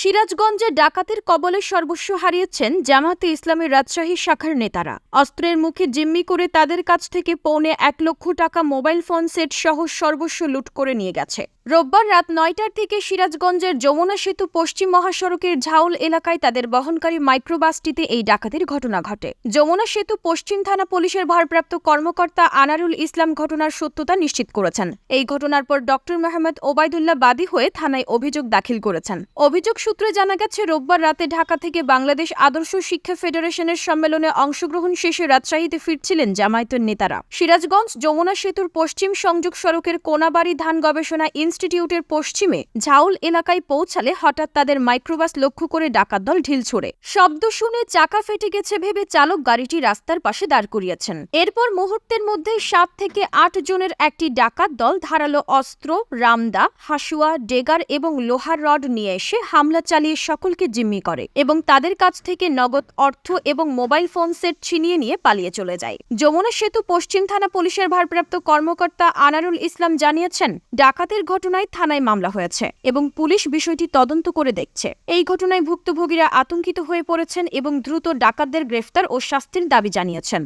সিরাজগঞ্জে ডাকাতের কবলে সর্বস্ব হারিয়েছেন জামাতে ইসলামের রাজশাহী শাখার নেতারা। অস্ত্রের মুখে জিম্মি করে তাদের কাছ থেকে পৌনে এক লক্ষ টাকা মোবাইল ফোন সেট সহ সর্বস্ব লুট করে নিয়ে গেছে। রোববার রাত নয়টার থেকে সিরাজগঞ্জের যমুনা সেতু পশ্চিম মহাসড়কের ঝাউল এলাকায় তাদের বহনকারী মাইক্রোবাসটিতে এই ডাকাতির ঘটনা ঘটে। যমুনা সেতু পশ্চিম থানা পুলিশের ভারপ্রাপ্ত কর্মকর্তা আনারুল ইসলাম ঘটনার সত্যতা নিশ্চিত করেছেন। এই ঘটনার পর ডক্টর মোহাম্মদ ওবায়দুল্লাহ বাদী হয়ে থানায় অভিযোগ দাখিল করেছেন। অভিযোগ সূত্রে জানা গেছে, রোববার রাতে ঢাকা থেকে বাংলাদেশ আদর্শ শিক্ষা ফেডারেশনের সম্মেলনে অংশগ্রহণ শেষে রাজশাহীতে ফিরছিলেন জামায়াতের নেতারা। সিরাজগঞ্জ যমুনা সেতুর পশ্চিম সংযোগ সড়কের কোনাবাড়ি ধান গবেষণা ইনস্টিটিউটের পশ্চিমে ঝাউল এলাকায় পৌঁছালে হঠাৎ তাদের মাইক্রোবাস লক্ষ্য করে ডাকাত দল ঢিল ছোড়ে। শব্দ শুনে চাকা ফেটে গেছে ভেবে চালক গাড়িটি রাস্তার পাশে দাঁড় করিয়েছেন। এরপর মুহূর্তের মধ্যে সাত থেকে আট জনের একটি ডাকাত দল ধারালো অস্ত্র, রামদা, হাসুয়া, ডেগার এবং লোহার রড নিয়ে এসে হামলা চালিয়ে সকলকে জিম্মি করে এবং তাদের কাছ থেকে নগদ অর্থ এবং মোবাইল ফোন সেট ছিনিয়ে নিয়ে পালিয়ে চলে যায়। যমুনা সেতু পশ্চিম থানা পুলিশের ভারপ্রাপ্ত কর্মকর্তা আনারুল ইসলাম জানিয়েছেন, ডাকাতের ঘটনায় থানায় মামলা হয়েছে এবং পুলিশ বিষয়টি তদন্ত করে দেখছে। এই ঘটনায় ভুক্তভোগীরা আতঙ্কিত হয়ে পড়েছেন এবং দ্রুত ডাকাতদের গ্রেফতার ও শাস্তির দাবি জানিয়েছেন।